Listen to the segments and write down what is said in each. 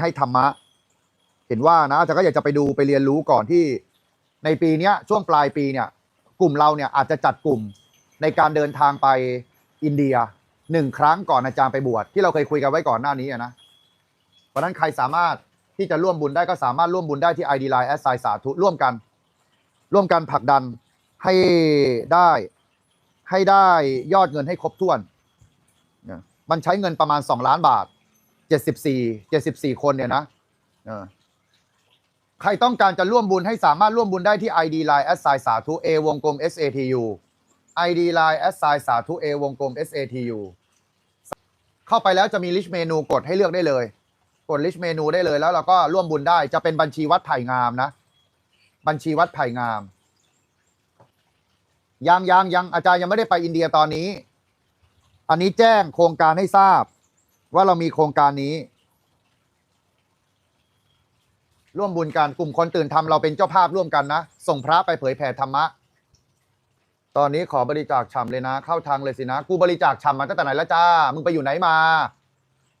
ให้ธรรมะ เห็นว่านะอาจารย์ก็อยากจะไปดูไปเรียนรู้ก่อนที่ ในปีเนี้ยช่วงปลายปีเนี่ย กลุ่มเราเนี่ยอาจจะจัดกลุ่มในการเดินทางไปอินเดียหนึ่งครั้งก่อนอาจารย์ไปบวชที่เราเคยคุยกันไว้ก่อนหน้านี้นะเพราะนั้นใครสามารถที่จะร่วมบุญได้ก็สามารถร่วมบุญได้ที่ ID Line แอสไซสาธุร่วมกัน ร่วมกันผลักดันให้ได้ให้ได้ยอดเงินให้ครบถ้วนเนี่ยมันใช้เงินประมาณ 2 ล้านบาท 74 74คนเนี่ยนะเออใครต้องการจะร่วมบุญให้สามารถร่วมบุญได้ที่ ID Line แอสไซสาธุ A วงกลม SATU ID Line แอสไซสาธุ A วงกลม SATU เข้าไปแล้วจะมีลิสต์เมนูกดให้เลือกได้เลย กดลิสต์เมนูได้เลยแล้วเราก็ร่วมบุญได้จะเป็นบัญชีวัดไผ่งามนะ บัญชีวัดไผ่งาม ยังยังยังอาจารย์ยังไม่ได้ไปอินเดียตอนนี้ อันนี้แจ้งโครงการให้ทราบ ว่าเรามีโครงการนี้ ร่วมบุญกันกลุ่มคนตื่นทำเราเป็นเจ้าภาพร่วมกันนะ ส่งพระไปเผยแผ่ธรรมะ ตอนนี้ขอบริจาคฉ่ำเลยนะ เข้าทางเลยสินะ กูบริจาคฉ่ำมาตั้งแต่ไหนแล้วจ้า มึงไปอยู่ไหนมา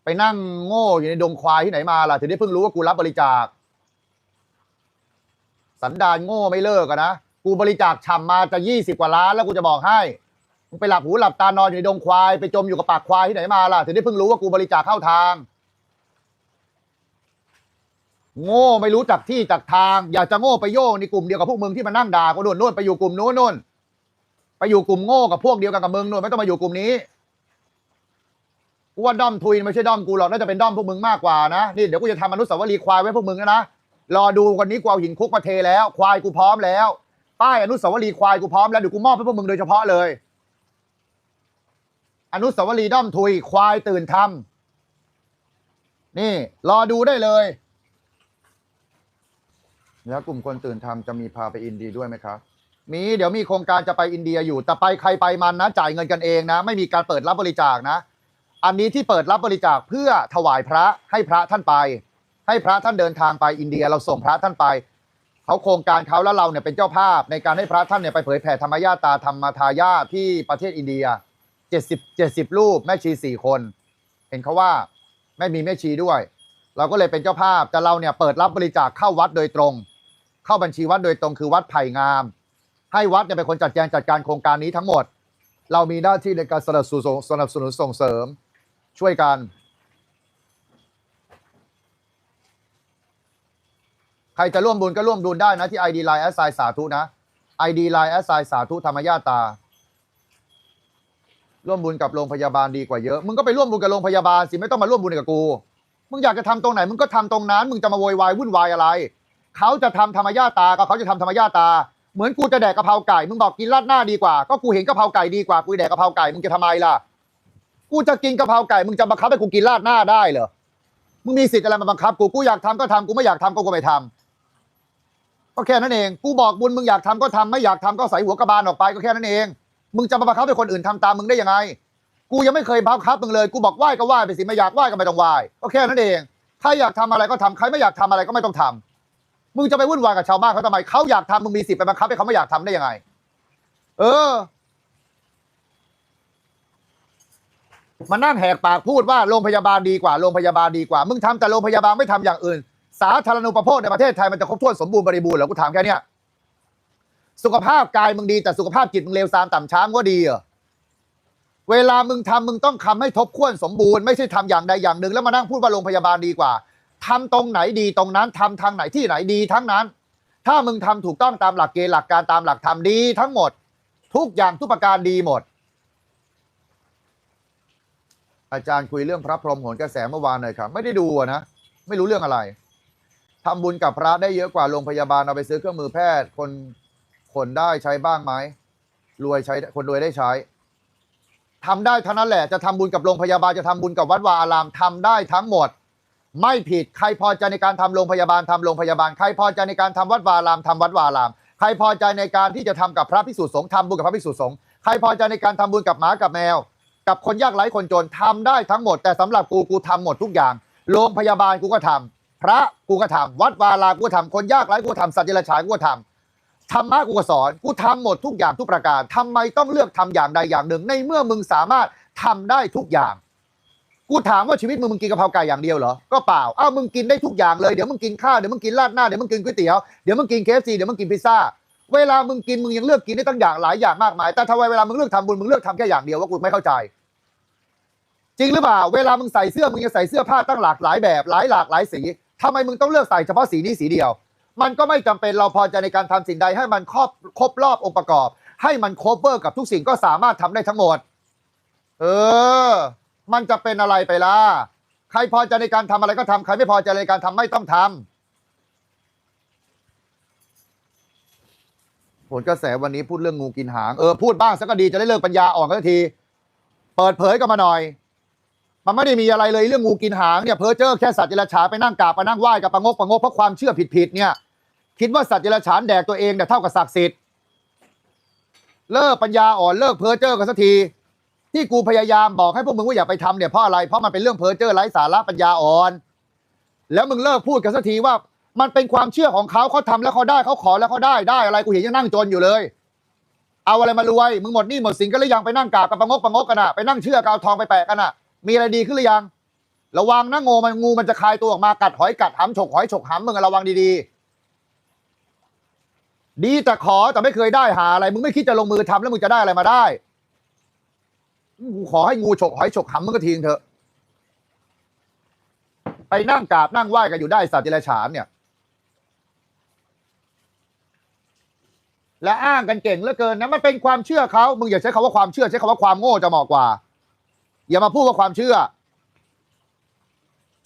ไปนั่งโง่อยู่ในดงควายที่ไหนมาล่ะ ถึงได้เพิ่งรู้ว่ากูรับบริจาค สันดานโง่ไม่เลิกอะนะ กูบริจาคฉ่ำมาจะยี่สิบกว่าล้านแล้วกูจะบอกให้ มึงไปหลับหูหลับตานอนอยู่ในดงควายไปจมอยู่กับปากควายที่ไหนมาล่ะถึงได้เพิ่งรู้ว่ากูบริจาคเข้าทาง โง่ไม่รู้จักที่จักทาง อยากจะโง่ไปโยงในกลุ่มเดียวกับพวกมึงที่มานั่งด่ากูนู่นนู่นไปอยู่กลุ่มนู้นนู่นไปอยู่กลุ่มโง่กับพวกเดียวกันกับมึงนู่นไม่ต้องมาอยู่กลุ่มนี้กูว่าด้อมทุยไม่ใช่ด้อมกูหรอกน่าจะเป็นด้อมพวกมึงมากกว่านะนี่เดี๋ยวกูจะทำอนุสาวรีย์ควายไว้พวกมึงนะนะรอดูวันนี้กูเอาหินคุกมาเทแล้ว ควายกูพร้อมแล้วป้ายอนุสาวรีย์ควายกูพร้อมแล้วเดี๋ยวกูมอบให้พวกมึงโดยเฉพาะเลย อนุสาวรีย์ด้อมทุย ควายตื่นทำนี่ รอดูได้เลย แล้วกลุ่มคนตื่นทำจะมีพาไปอินเดียด้วยไหมครับมีเดี๋ยวมีโครงการจะไปอินเดียอยู่ แต่ไปใครไปมันนะ จ่ายเงินกันเองนะ ไม่มีการเปิดรับบริจาคนะ อันนี้ที่เปิดรับบริจาคเพื่อถวายพระให้พระท่านไป ให้พระท่านเดินทางไปอินเดียเราส่งพระท่านไปเขาโครงการเขาแล้วเราเนี่ยเป็นเจ้าภาพในการให้พระท่านเนี่ยไปเผยแผ่ธรรมญาตาธรรมทายาทที่ประเทศอินเดีย เจ็ดสิบเจ็ดสิบรูปแม่ชีสี่คน เห็นเขาว่าไม่มีแม่ชีด้วย เราก็เลยเป็นเจ้าภาพแต่เราเนี่ยเปิดรับบริจาคเข้าวัดโดยตรง เข้าบัญชีวัดโดยตรงคือวัดไผ่งาม ให้วัดเนี่ยเป็นคนจัดแจงจัดการโครงการนี้ทั้งหมด เรามีหน้าที่ในการสนับสนุนสนับสนุนส่งเสริมช่วยกัน ใครจะร่วมบุญก็ร่วมบุญได้นะที่ ID Line แอสไซสาธุนะ ID Line แอสไซสาธุธรรมญาตา ร่วมบุญกับโรงพยาบาลดีกว่าเยอะ มึงก็ไปร่วมบุญกับโรงพยาบาลสิไม่ต้องมาร่วมบุญกับกู มึงอยากจะทำตรงไหนมึงก็ทำตรงนั้น มึงจะมาโวยวายวุ่นวายอะไร เขาจะทำธรรมญาตาก็เขาจะทำธรรมญาตา เหมือนกูจะแดกกะเพราไก่ มึงบอกกินราดหน้าดีกว่า ก็กูเห็นกะเพราไก่ดีกว่า กูแดกกะเพราไก่ มึงจะทำไมล่ะ กูจะกินกะเพราไก่ มึงจะบังคับให้กูกินราดหน้าได้เหรอ มึงมีสิทธิ์อะไรมาบังคับ กู กูอยากทำก็ทำกูไม่อยากทำก็กูไม่ทำก็แค่นั้นเอง กูบอกบุญมึงอยากทำก็ทำไม่อยากทำก็ใส่หัวกระบาลออกไปก็แค่นั้นเอง มึงจะมาบังคับให้คนอื่นทำตามมึงได้ยังไง กูยังไม่เคยบังคับมึงเลย กูบอกไหว้ก็ไหว้ไปสิไม่อยากไหว้ก็ไม่ต้องไหว้ก็แค่นั้นเองใครอยากทำอะไรก็ทำใครไม่อยากทำอะไรก็ไม่ต้องทำมึงจะไปวุ่นวายกับชาวบ้านเขาทำไมเขาอยากทำมึงมีสิทธิ์ไปบังคับให้เขาไม่อยากทำได้ยังไง เออมานั่งแหกปากพูดว่าโรงพยาบาลดีกว่าโรงพยาบาลดีกว่า มึงทำแต่โรงพยาบาลไม่ทำอย่างอื่น สาธารณูปโภคในประเทศไทยมันจะครบถ้วนสมบูรณ์บริบูรณ์เหรอกูถามแค่เนี้ย สุขภาพกายมึงดีแต่สุขภาพจิตมึงเลวทรามต่ำช้างก็ดีเหรอเวลามึงทำมึงต้องทำให้ทบถ้วนสมบูรณ์ไม่ใช่ทำอย่างใดอย่างหนึ่งแล้วมานั่งพูดว่าโรงพยาบาลดีกว่าทำตรงไหนดีตรงนั้นทำทางไหนที่ไหนดีทั้งนั้น ถ้ามึงทำถูกต้องตามหลักเกณฑ์หลักการตามหลักธรรมดีทั้งหมด ทุกอย่างทุกประการดีหมด อาจารย์คุยเรื่องพระพรหมโหนกระแสเมื่อวานหน่อยครับไม่ได้ดูนะไม่รู้เรื่องอะไรทำบุญกับพระได้เยอะกว่าโรงพยาบาลเอาไปซื้อเครื่องมือแพทย์คน คนได้ใช้บ้างไหมรวยใช้คนรวยได้ใช้ทำได้เท่านั้นแหละจะทำบุญกับโรงพยาบาลจะทำบุญกับวัดวาอารามทำได้ทั้งหมด ไม่ผิดใครพอใจในการทำโรงพยาบาลทำโรงพยาบาล ใครพอใจในการทำวัดวาอารามทำวัดวาอาราม ใครพอใจในการที่จะทำกับพระภิกษุสงฆ์ทำบุญกับพระภิกษุสงฆ์ใครพอใจในการทำบุญกับหมากับแมว กับคนยากไร้คนจนทำได้ทั้งหมด แต่สำหรับกูกูทำหมดทุกอย่างโรงพยาบาลกูก็ทำพระกูก็ทำวัดวาลากูก็ทำคนยากไร้กูก็ทำสัตว์เดรัจฉานกูก็ทำ ธรรมะกูก็สอนกูทำหมดทุกอย่างทุกประการทำไมต้องเลือกทำอย่างใดอย่างหนึ่ง ในเมื่อมึงสามารถทำได้ทุกอย่าง กูถามว่าชีวิตมึงมึงกินกะเพราไก่อย่างเดียวเหรอ ก็เปล่า อ้าวมึงกินได้ทุกอย่างเลยเดี๋ยวมึงกินข้าวเดี๋ยวมึงกินราดหน้าเดี๋ยวมึงกินก๋วยเตี๋ยวเดี๋ยวมึงกินเคฟซีเดี๋ยวมึงกินพิซซ่าเวลามึงกินมึงยังเลือกกินได้ตั้งอย่างหลายอย่างมากมาย แต่ทำไมเวลามึงเลือกทำบุญมึงเลือกทำแค่อย่างเดียวว่ากูไม่เข้าใจ จริงหรือเปล่า เวลามึงใส่เสื้อมึงยังใส่เสื้อผ้าตั้งหลากหลายแบบหลายหลากหลายสีทำไมมึงต้องเลือกใส่เฉพาะสีนี้สีเดียว มันก็ไม่จำเป็นเราพอใจในการทำสิ่งใด ให้มันครอบครบรอบองค์ประกอบ ให้มันครบเวอร์กับทุกสิ่งก็สามารถทำได้ทั้งหมด เออ มันจะเป็นอะไรไปล่ะใครพอใจในการทำอะไรก็ทำใครไม่พอใจในการทำไม่ต้องทำผลกระแสวันนี้พูดเรื่องงูกินหางเออพูดบ้างสักก็ดีจะได้เลิกปัญญาอ่อนกันที เปิดเผยกันมาหน่อย มันไม่ได้มีอะไรเลยเรื่องงูกินหางเนี่ยเพอเจอร์แค่สัตว์เจรฉานไปนั่งกราบไปนั่งไหว้กับประงกประงกเพราะความเชื่อผิดๆเนี่ย คิดว่าสัตว์เจรฉานแดกตัวเองเนี่ยเท่ากับศักดิ์สิทธิ์เลิกปัญญาอ่อนเลิกเพ้อเจ้อกันสักที ที่กูพยายามบอกให้พวกมึงว่าอย่าไปทำเนี่ยเพราะอะไรเพราะมันเป็นเรื่องเพ้อเจ้อไร้สาระปัญญาอ่อน แล้วมึงเลิกพูดกันสักทีว่า มันเป็นความเชื่อของเขาเขาทำแล้วเขาได้เขาขอแล้วเขาได้ได้อะไรกูเห็นยังนั่งจนอยู่เลย เอาอะไรมารวยมึงหมดหนี้หมดสินกันหรือยังไปนั่งกราบกับประงกประงกกันอะไปนั่งเชื่อกเอาทองไปแปะกันอะมีอะไรดีขึ้นหรือยัง ระวังนะงูมันงูมันจะคลายตัวออกมากัดหอยกัดหำฉกหอยฉกหำมึงระวังดีๆ ดีแต่ขอแต่ไม่เคยได้หาอะไร มึงไม่คิดจะลงมือทำแล้วมึงจะได้อะไรมาได้กูขอให้งูฉกหอยฉกหำมึงก็ทิ้งเถอะ ไปนั่งกราบนั่งไหว้กันอยู่ได้สัตว์เดรัจฉานเนี่ย และอ้างกันเก่งเหลือเกินนะมันเป็นความเชื่อเขามึงอย่าใช้คำว่าความเชื่อใช้คำว่าความโง่จะเหมาะกว่า อย่ามาพูดว่าความเชื่อ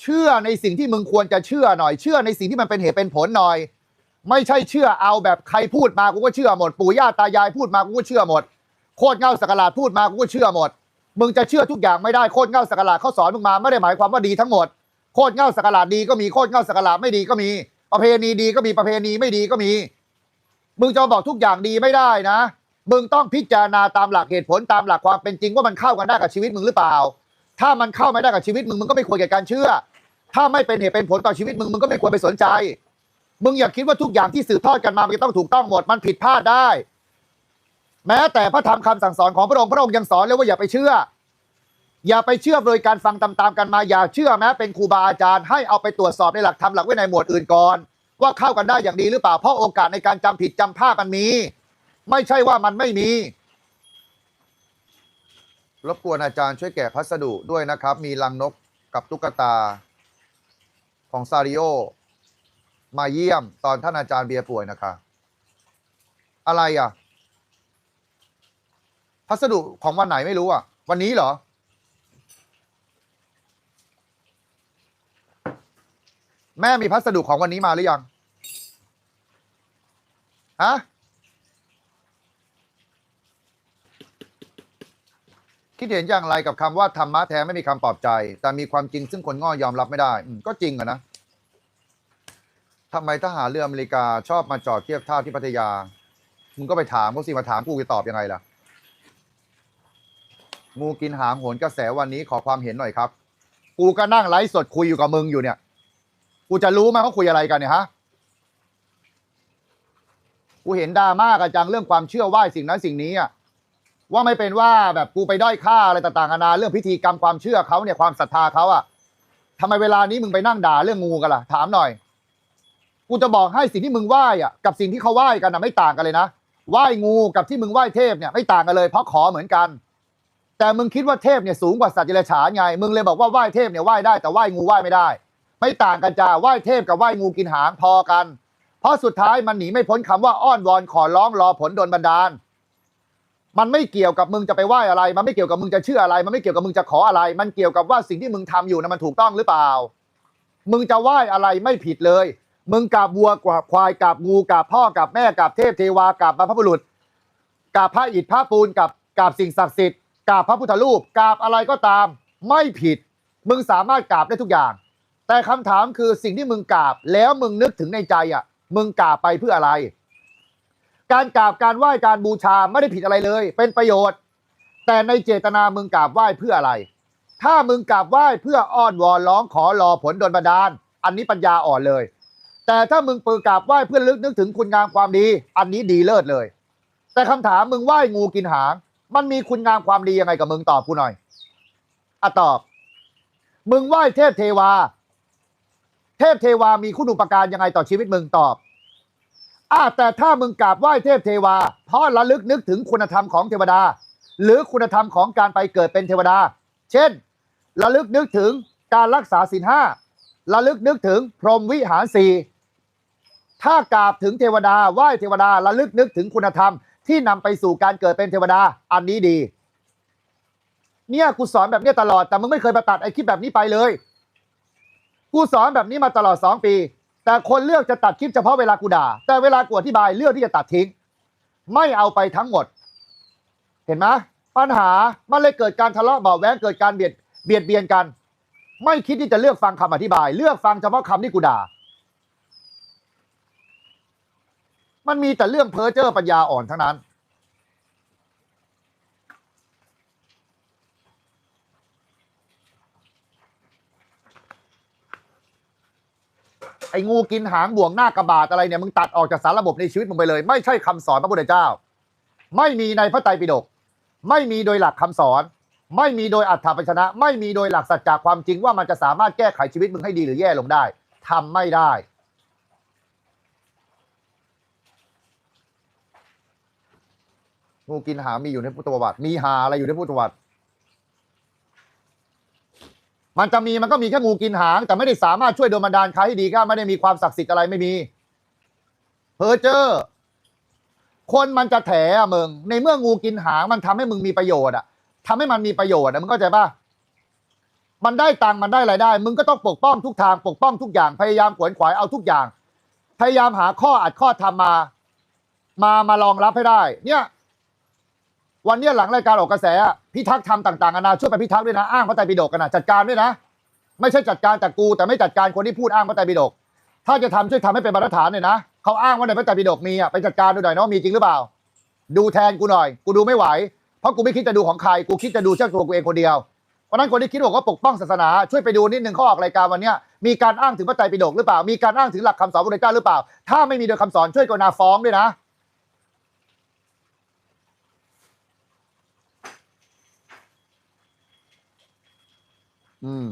เชื่อในสิ่งที่มึงควรจะเชื่อหน่อย เชื่อในสิ่งที่มันเป็นเหตุเป็นผลหน่อย ไม่ใช่เชื่อเอาแบบใครพูดมากูก็เชื่อหมด ปู่ย่าตายายพูดมากูก็เชื่อหมด โคตรเง่าสักการะพูดมากูก็เชื่อหมด มึงจะเชื่อทุกอย่างไม่ได้โคตรเง่าสักการะเขาสอนมึงมาไม่ได้หมายความว่าดีทั้งหมดโคตรเง่าสักการะดีก็มีโคตรเง่าสักการะไม่ดีก็มี ประเพณีดีก็มีประเพณีไม่ดีก็มี มึงจะบอกทุกอย่างดีไม่ได้นะ มึงต้องพิจารณาตามหลักเหตุผลตามหลักความเป็นจริงว่ามันเข้ากันได้กับชีวิตมึงหรือเปล่า ถ้ามันเข้าไม่ได้กับชีวิตมึงมึงก็ไม่ควรแก่การเชื่อ ถ้าไม่เป็นเหตุเป็นผลต่อชีวิตมึงมึงก็ไม่ควรไปสนใจ มึงอย่าคิดว่าทุกอย่างที่สืบทอดกันมามันจะต้องถูกต้องหมดมันผิดพลาดได้ แม้แต่พระธรรมคำสั่งสอนของพระองค์พระองค์ยังสอนเลยว่าอย่าไปเชื่อ อย่าไปเชื่อโดยการฟังตามๆกันมาอย่าเชื่อแม้เป็นครูบาอาจารย์ให้เอาไปตรวจสอบในหลักธรรมหลักวินัยหมวดอื่นก่อน ว่าเข้ากันได้อย่างดีหรือเปล่าเพราะโอกาสในการจำผิดจำพลาดมันมี ไม่ใช่ว่ามันไม่มีรบกวนอาจารย์ช่วยแกะพัสดุด้วยนะครับ มีลังนกกับตุ๊กตาของซาริโอ มาเยี่ยมตอนท่านอาจารย์เบียร์ป่วยนะคะ อะไรอะ พัสดุของวันไหนไม่รู้อะ วันนี้เหรอ แม่มีพัสดุของวันนี้มาหรือยัง ฮะ คิดเห็นอย่างไรกับคำว่าธรรมะแท้ไม่มีคำปลอบใจ แต่มีความจริงซึ่งคนง่อยอมรับไม่ได้ก็จริงอะนะ ทำไมทหารเรืออเมริกาชอบมาจอดเทียบท่าที่พัทยา มึงก็ไปถามเขาสิมาถามกูจะตอบยังไงล่ะ งูกินหางโหนกระแสวันนี้ขอความเห็นหน่อยครับ กูก็นั่งไลฟ์สดคุยอยู่กับมึงอยู่เนี่ย กูจะรู้ไหมเขาคุยอะไรกันเนี่ยฮะ กูเห็นดราม่ากันจังเรื่องความเชื่อไหว้สิ่งนั้นสิ่งนี้อะว่าไม่เป็นว่าแบบกูไปด้อยค่าอะไรต่างๆนานาเรื่องพิธีกรรมความเชื่อเขาเนี่ยความศรัทธาเขาอะทำไมเวลานี้มึงไปนั่งด่าเรื่องงูกันล่ะ ถามหน่อย กูจะบอกให้สิ่งที่มึงไหว้อะกับสิ่งที่เขาไหว้กันนะไม่ต่างกันเลยนะไหว้งูกับที่มึงไหว้เทพเนี่ยไม่ต่างกันเลย เพราะขอเหมือนกัน แต่มึงคิดว่าเทพเนี่ยสูงกว่าสัตว์เดรัจฉานไงมึงเลยบอกว่าไหว้เทพเนี่ยไหว้ได้แต่ไหว้งูไหว้ไม่ได้ ไม่ต่างกันจ้าไหว้เทพกับไหว้งูกินหางพอกัน เพราะสุดท้ายมันหนีไม่พ้นคำว่าอ้อนวอนขอร้องรอผลโดนบันดาล มันไม่เกี่ยวกับมึงจะไปไหว้อะไร มันไม่เกี่ยวกับมึงจะเชื่ออะไร มันไม่เกี่ยวกับมึงจะขออะไร มันเกี่ยวกับว่าสิ่งที่มึงทำอยู่นะมันถูกต้องหรือเปล่า มึงจะไหว้อะไรไม่ผิดเลย มึงกราบวัวกราบควายกราบงูกราบพ่อกราบแม่กราบเทพเทวากราบบรรพบุรุษกราบพระอิฐพระปูนกับกราบสิ่งศักดิ์สิทธิ์กราบพระพุทธรูปกราบอะไรก็ตาม ไม่ผิด มึงสามารถกราบได้ทุกอย่าง แต่คำถามคือสิ่งที่มึงกราบ แล้วมึงนึกถึงในใจอะ มึงกราบไปเพื่ออะไร การกราบการไหว้การบูชาไม่ได้ผิดอะไรเลย เป็นประโยชน์ แต่ในเจตนามึงกราบไหว้เพื่ออะไร ถ้ามึงกราบไหว้เพื่ออ้อนวอนร้องขอรอผลดลบันดาล อันนี้ปัญญาอ่อนเลย แต่ถ้ามึงปือกราบไหว้เพื่อลึกนึกถึงคุณงามความดี อันนี้ดีเลิศเลย แต่คำถามมึงไหว้งูกินหาง มันมีคุณงามความดียังไงกับมึงตอบกูหน่อยอะตอบ มึงไหว้เทพเทวา เทพเทวามีคุณอุปการยังไงต่อชีวิตมึงตอบอ่าแต่ถ้ามึงกราบไหว้เทพเทวา เพราะระลึกนึกถึงคุณธรรมของเทวดา หรือคุณธรรมของการไปเกิดเป็นเทวดา เช่น ระลึกนึกถึงการรักษาศีลห้าระลึกนึกถึงพรหมวิหารสี่ ถ้ากราบถึงเทวดาไหว้เทวดาระลึกนึกถึงคุณธรรม ที่นำไปสู่การเกิดเป็นเทวดาอันนี้ดี เนี่ยกูสอนแบบเนี้ยตลอดแต่มึงไม่เคยประตัดไอคลิปแบบนี้ไปเลย กูสอนแบบนี้มาตลอดสองปี แต่คนเลือกจะตัดคลิปเฉพาะเวลากูด่า แต่เวลากูอธิบายเลือกที่จะตัดทิ้ง ไม่เอาไปทั้งหมด เห็นไหมปัญหามันเลยเกิดการทะเลาะเบาแวงเกิดการเบียดเบียดเบียนกัน ไม่คิดที่จะเลือกฟังคำอธิบาย เลือกฟังเฉพาะคำที่กูด่า มันมีแต่เรื่องเพ้อเจ้อปัญญาอ่อนทั้งนั้น ไอ้งูกินหางบ่วงหน้ากระบาดอะไรเนี่ยมึงตัดออกจากสารระบบในชีวิตมึงไปเลย ไม่ใช่คำสอนพระพุทธเจ้า ไม่มีในพระไตรปิฎกไม่มีโดยหลักคำสอน ไม่มีโดยอัฏฐปัญชนะ ไม่มีโดยหลักสัจจะความจริงว่ามันจะสามารถแก้ไขชีวิตมึงให้ดีหรือแย่ลงได้ทำไม่ได้ งูกินหามีอยู่ในพุทธประวัติ มีหาอะไรอยู่ในพุทธประวัติ มันจะมีมันก็มีแค่งูกินหาง แต่ไม่ได้สามารถช่วยโดนบันดาลใครให้ดีก็ไม่ได้มีความศักดิ์สิทธิ์อะไรไม่มีเพอเจอร์คนมันจะแถอะมึง ในเมื่องูกินหางมันทำให้มึงมีประโยชน์อะทำให้มันมีประโยชน์อะมึงเข้าใจปะมันได้ตังค์มันได้รายได้ มึงก็ต้องปกป้องทุกทางปกป้องทุกอย่างพยายามขวนขวายเอาทุกอย่าง พยายามหาข้ออัดข้อทำมา มามารองรับให้ได้ เนี่ย วันนี้หลังรายการออกกระแสอะพิทักษ์ทำต่างๆนานาช่วยไปพิทักษ์ด้วยนะอ้างพระไตรปิฎกกันนะจัดการด้วยนะ ไม่ใช่จัดการแต่กูแต่ไม่จัดการคนที่พูดอ้างพระไตรปิฎกถ้าจะทำช่วยทำให้เป็นมาตรฐานหน่อยนะเขาอ้างว่าในพระไตรปิฎกมีอะไปจัดการดูหน่อยเนาะมีจริงหรือเปล่า ดูแทนกูหน่อย กูดูไม่ไหว เพราะกูไม่คิดจะดูของใคร กูคิดจะดูเจ้าตัวกูเองคนเดียวเพราะนั้นคนที่คิดบอกว่าปกป้องศาสนาช่วยไปดูนิดนึงเขาออกรายการวันนี้มีการอ้างถึงพระไตรปิฎกหรือเปล่า มีการอ้างถึงหลักคำสอนพระพุทธเจ้าหรือเปล่า ถ้าไม่มีโดยคำสอนช่วยกรุณาฟ้องด้วยนะ อืม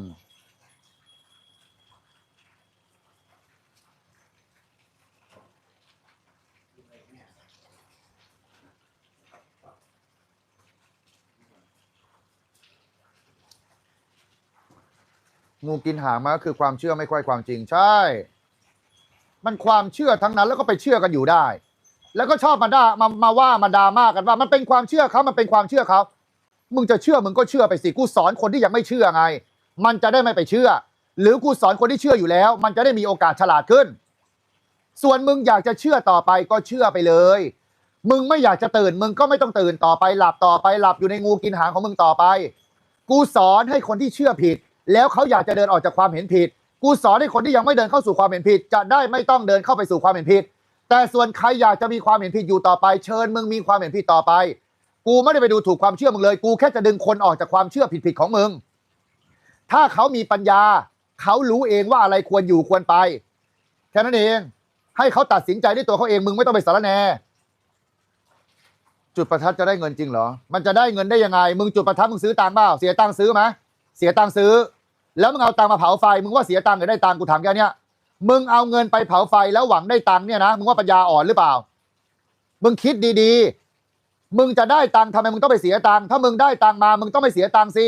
งูกินหางมาก็คือความเชื่อไม่ค่อยความจริง ใช่ มันความเชื่อทั้งนั้นแล้วก็ไปเชื่อกันอยู่ได้ แล้วก็ชอบมาด่ามามาว่ามาดราม่ากันว่า มันเป็นความเชื่อเขามันเป็นความเชื่อเขามึงจะเชื่อมึงก็เชื่อไปสิกูสอนคนที่ยังไม่เชื่อไง มันจะได้ไม่ไปเชื่อ หรือกูสอนคนที่เชื่ออยู่แล้ว มันจะได้มีโอกาสฉลาดขึ้น ส่วนมึงอยากจะเชื่อต่อไปก็เชื่อไปเลย มึงไม่อยากจะตื่น มึงก็ไม่ต้องตื่นต่อไปหลับต่อไปหลับอยู่ในงูกินหางของมึงต่อไป กูสอนให้คนที่เชื่อผิด แล้วเขาอยากจะเดินออกจากความเห็นผิด กูสอนให้คนที่ยังไม่เดินเข้าสู่ความเห็นผิด จะได้ไม่ต้องเดินเข้าไปสู่ความเห็นผิด แต่ส่วนใครอยากจะมีความเห็นผิดอยู่ต่อไป เชิญมึงมีความเห็นผิดต่อไป กูไม่ได้ไปดูถูกความเชื่อมึงเลย กูแค่จะดึงคนออกจากความเชื่อผิดๆของมึง ถ้าเขามีปัญญา เขารู้เองว่าอะไรควรอยู่ควรไป แค่นั้นเอง ให้เขาตัดสินใจด้วยตัวเขาเองมึงไม่ต้องไปสารแนจุดประทัดจะได้เงินจริงเหรอ มันจะได้เงินได้ยังไง มึงจุดประทัดมึงซื้อตังค์เปล่า เสียตังค์ซื้อไหมเสียตังค์ซื้อ แล้วมึงเอาตังค์มาเผาไฟ มึงว่าเสียตังค์หรือได้ตังค์กูถามแค่เนี้ยมึงเอาเงินไปเผาไฟแล้วหวังได้ตังค์เนี่ยนะ มึงว่าปัญญาอ่อนหรือเปล่า มึงคิดดีๆ มึงจะได้ตังค์ทำไมมึงต้องไปเสียตังค์ ถ้ามึงได้ตังค์มา มึงต้องไม่เสียตังค์สิ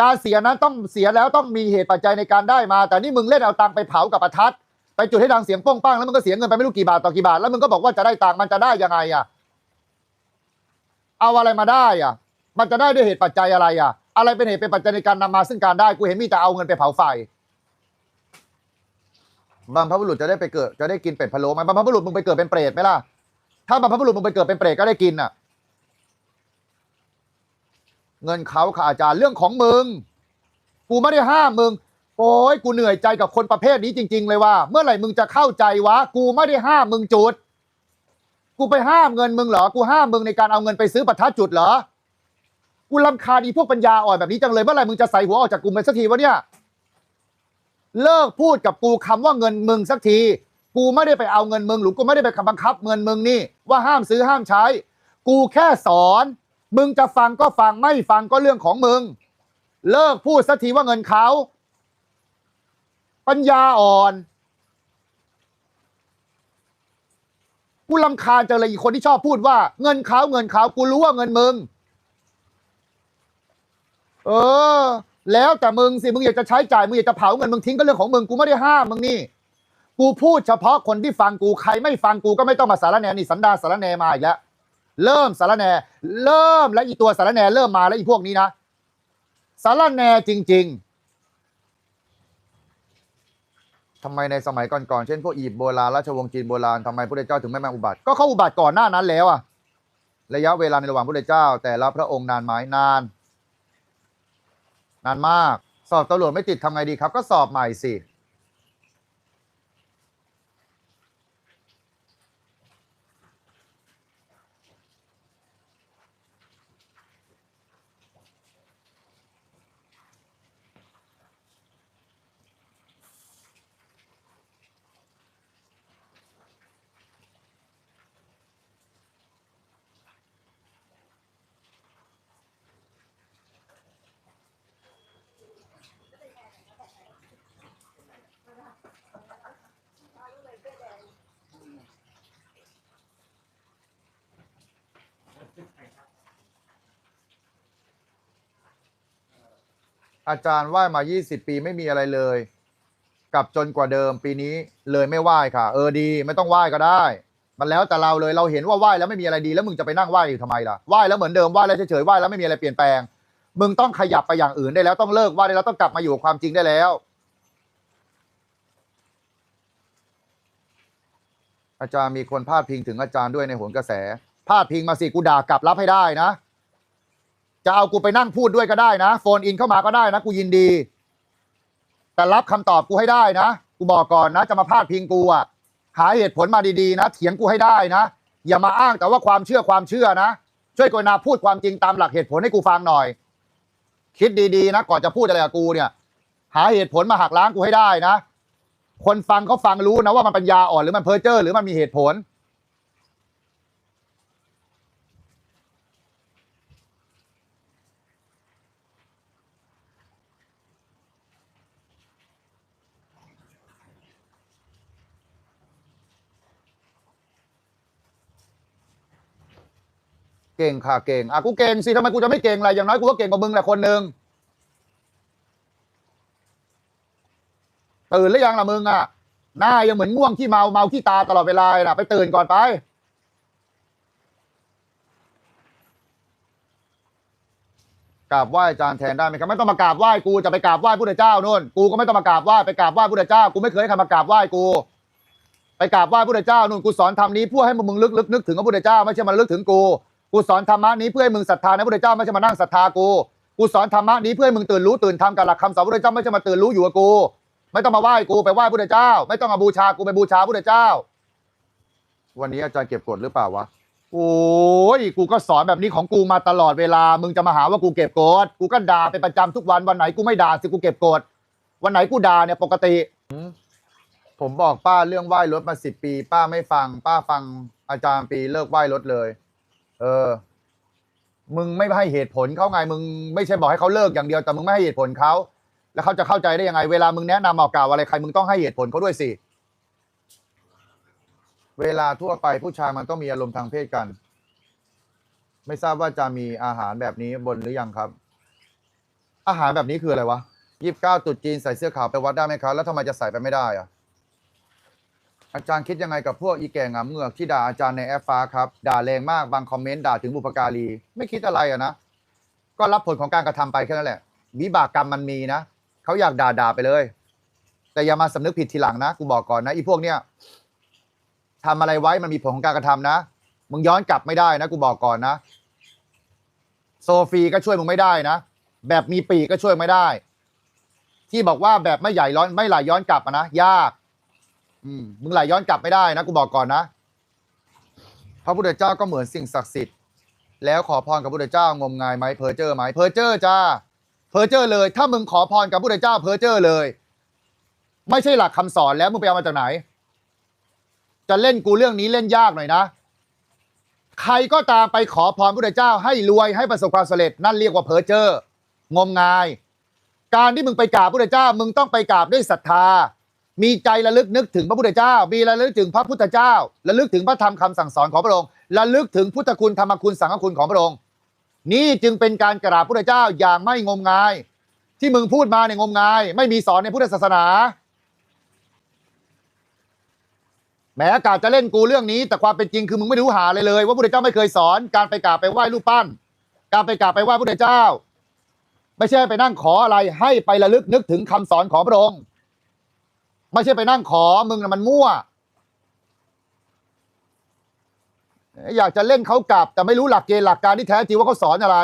การเสียนั้นต้องเสียแล้วต้องมีเหตุปัจจัยในการได้มา แต่นี่มึงเล่นเอาตังไปเผากับประทัดไปจุดให้ดังเสียงโป้งป้างแล้วมึงก็เสียเงินไปไม่รู้กี่บาทต่อกี่บาทแล้วมึงก็บอกว่าจะได้ตังมันจะได้ยังไงอะเอาอะไรมาได้อะ มันจะได้ด้วยเหตุปัจจัยอะไรอะ อะไรเป็นเหตุเป็นปัจจัยในการนำมาซึ่งการได้กูเห็นมีแต่เอาเงินไปเผาไฟบรรพบุรุษจะได้ไปเกิดจะได้กินเป็ดพะโล้ไหมบรรพบุรุษมึงไปเกิดเป็นเปรตไหมล่ะถ้าบรรพบุรุษมึงไปเกิดเป็นเปรตก็ได้กินอะ เงินเขาค่ะอาจารย์เรื่องของมึง กูไม่ได้ห้ามมึง โอ้ยกูเหนื่อยใจกับคนประเภทนี้จริง ๆ เลยว่า เมื่อไหร่มึงจะเข้าใจวะ กูไม่ได้ห้ามมึงจุด กูไปห้ามเงินมึงเหรอ กูห้ามมึงในการเอาเงินไปซื้อประทัดจุดเหรอ กูรำคาญอีพวกปัญญาอ่อนแบบนี้จังเลย เมื่อไหร่มึงจะใส่หัวออกจากกลุ่มไปสักทีวะเนี่ย เลิกพูดกับกูคำว่าเงินมึงสักที กูไม่ได้ไปเอาเงินมึงหรือกูไม่ได้ไปคำบังคับเงินมึงนี่ว่าห้ามซื้อห้ามใช้ กูแค่สอน มึงจะฟังก็ฟังไม่ฟังก็เรื่องของมึง เลิกพูดสักทีว่าเงินเขา ปัญญาอ่อนกูลำคาญจังเลยอีกคนที่ชอบพูดว่าเงินเขาเงินเขากูรู้ว่าเงินมึง เออ แล้วแต่มึงสิมึงอยากจะใช้จ่ายมึงอยากจะเผาเงินมึงทิ้งก็เรื่องของมึงกูไม่ได้ห้ามมึงนี่ กูพูดเฉพาะคนที่ฟังกูใครไม่ฟังกูก็ไม่ต้องมาสารแหนนี่สันดาสารแหนมาอีกแล้ว เริ่มสารแหนเริ่มแล้วอีตัวสารแหนเริ่มมาแล้วอีพวกนี้นะสารแหนจริง ๆทำไมในสมัยก่อนๆเช่นพวกอียิปต์โบราณราชวงศ์จีนโบราณทำไมพระเจ้าถึงไม่มาอุบัติ ก็เขาอุบัติก่อนหน้านั้นแล้วอะระยะเวลาในระหว่างพระเจ้า แต่ละพระองค์นานไหมนาน นานมาก สอบตำรวจไม่ติดทำไงดีครับ ก็สอบใหม่สิ อาจารย์ไหว้มา 20 ปีไม่มีอะไรเลย กลับจนกว่าเดิมปีนี้เลยไม่ไหว้ค่ะ เออดี ไม่ต้องไหว้ก็ได้ มันแล้วแต่เราเลยเราเห็นว่าไหว้แล้วไม่มีอะไรดีแล้วมึงจะไปนั่งไหว้อยู่ทำไมล่ะไหว้แล้วเหมือนเดิมไหว้แล้วเฉยๆไหว้แล้วไม่มีอะไรเปลี่ยนแปลง มึงต้องขยับไปอย่างอื่นได้แล้วต้องเลิกไหว้ได้แล้วต้องกลับมาอยู่กับความจริงได้แล้ว อาจารย์มีคนพาดพิงถึงอาจารย์ด้วยในโหนกระแสพาดพิงมาสิกูด่ากลับรับให้ได้นะ จะเอากูไปนั่งพูดด้วยก็ได้นะโฟนอินเข้ามาก็ได้นะ กูยินดี แต่รับคำตอบกูให้ได้นะ กูบอกก่อนนะ จะมาพาดพิงกูอะหาเหตุผลมาดีๆนะ เถียงกูให้ได้นะ อย่ามาอ้างแต่ว่าความเชื่อความเชื่อนะ ช่วยกรณาพูดความจริงตามหลักเหตุผลให้กูฟังหน่อย คิดดีๆนะ ก่อนจะพูดอะไรกับกูเนี่ย หาเหตุผลมาหักล้างกูให้ได้นะ คนฟังเขาฟังรู้นะว่ามันปัญญาอ่อนหรือมันเพ้อเจ้อหรือมันมีเหตุผล เก่งค่ะเก่งอะกูเก่งสิทำไมกูจะไม่เก่งอะไรอย่างน้อยกูก็เก่งกว่ามึงแหละคนหนึ่งตื่นหรือยังล่ะมึงอะหน้ายังเหมือนง่วงขี้เมาเมาขี้ตาตลอดเวลาน่ะ ไปตื่นก่อนไป กราบไหว้อาจารย์แทนได้ไหมครับไม่ต้องมากราบไหว้กูจะไปกราบไหว้พุทธเจ้านู่นกูก็ไม่ต้องมากราบไหว้ไปกราบไหว้พุทธเจ้ากูไม่เคยให้ใครมากราบไหว้กู ไปกราบไหว้พุทธเจ้านู่นกูสอนธรรมนี้เพื่อให้มึงลึกลึกนึกถึงพระพุทธเจ้าไม่ใช่มาลึกถึงกู กูสอนธรรมะนี้เพื่อให้มึงศรัทธาในพระพุทธเจ้าไม่ใช่มานั่งศรัทธากูกูสอนธรรมะนี้เพื่อให้มึงตื่นรู้ตื่นทำกับหลักคำสอนพระพุทธเจ้าไม่ใช่มาตื่นรู้อยู่กับกู ไม่ต้องมาไหว้กูไปไหว้พระพุทธเจ้า ไม่ต้องมาบูชากูไปบูชาพระพุทธเจ้า วันนี้อาจารย์เก็บกดหรือเปล่าวะโอ้ยกูก็สอนแบบนี้ของกูมาตลอดเวลา มึงจะมาหาว่ากูเก็บกดกูก็ด่าเป็นประจำทุกวันวันไหนกูไม่ด่าสิกูเก็บกดวันไหนกูด่าเนี่ยปกติผมบอกป้าเรื่องไหว้รถมาสิบปี ป้าไม่ฟัง ป้าฟังอาจารย์ปีเลิกไหว้รถเลย เออ มึงไม่ให้เหตุผลเขาไง มึงไม่ใช่บอกให้เขาเลิกอย่างเดียวแต่มึงไม่ให้เหตุผลเขาแล้วเขาจะเข้าใจได้ยังไง เวลามึงแนะนำบอกกล่าวอะไรใครมึงต้องให้เหตุผลเขาด้วยสิ เวลาทั่วไปผู้ชายมันต้องมีอารมณ์ทางเพศกัน ไม่ทราบว่าจะมีอาหารแบบนี้บนหรือยังครับ อาหารแบบนี้คืออะไรวะยี่สิบเก้าตุดจีนใส่เสื้อขาวไปวัดได้ไหมครับแล้วทำไมจะใส่ไปไม่ได้อะ อาจารย์คิดยังไงกับพวกอีแก่งามเหงือกที่ด่าอาจารย์ในแอฟฟ้าครับ ด่าแรงมากบางคอมเมนต์ด่าถึงบุพการี ไม่คิดอะไรอะนะ ก็รับผลของการกระทำไปแค่นั้นแหละ วิบากกรรมมันมีนะเขาอยากด่าด่าไปเลย แต่อย่ามาสำนึกผิดทีหลังนะ กูบอกก่อนนะอีพวกเนี้ยทำอะไรไว้มันมีผลของการกระทำนะมึงย้อนกลับไม่ได้นะกูบอกก่อนนะ โซฟีก็ช่วยมึงไม่ได้นะ แบบมีปีกก็ช่วยไม่ได้ ที่บอกว่าแบบไม่ใหญ่ร้อนไม่ไหลย้อนกลับนะยาก อืมมึงไหลย้อนกลับไม่ได้นะกูบอกก่อนนะ พระพุทธเจ้าก็เหมือนสิ่งศักดิ์สิทธิ์ แล้วขอพรกับพุทธเจ้างมงายไหมเพอเจอร์ไหมเพอเจอร์จ้าเพอเจอร์เลย ถ้ามึงขอพรกับพุทธเจ้าเพอเจอร์เลย ไม่ใช่หลักคำสอนแล้วมึงไปเอามาจากไหน จะเล่นกูเรื่องนี้เล่นยากหน่อยนะ ใครก็ตามไปขอพรพุทธเจ้า ให้รวยให้ประสบความสำเร็จนั่นเรียกว่าเพอเจอร์งมงาย การที่มึงไปกราบพุทธเจ้า มึงต้องไปกราบด้วยศรัทธา มีใจระลึกนึกถึงพระพุทธเจ้า มีระลึกถึงพระพุทธเจ้าระลึกถึงพระธรรมคำสั่งสอนของพระองค์ระลึกถึงพุทธคุณธรรมคุณสังฆคุณของพระองค์ นี่จึงเป็นการกราบพระพุทธเจ้าอย่างไม่งมงาย ที่มึงพูดมาเนี่ยงมงาย ไม่มีสอนในพุทธศาสนาแหมอากาศจะเล่นกูเรื่องนี้ แต่ความเป็นจริงคือมึงไม่รู้หาเลยเลย ว่าพระพุทธเจ้าไม่เคยสอนการไปกราบไปไหว้รูปปั้น การไปกราบไปไหว้พระพุทธเจ้า ไม่ใช่ไปนั่งขออะไรให้ไประลึกนึกถึงคำสอนของพระองค์ ไม่ใช่ไปนั่งขอมึงน่ะมันมั่ว อยากจะเล่นเขากลับ แต่ไม่รู้หลักเกณฑ์หลักการที่แท้จริงว่าเขาสอนอะไร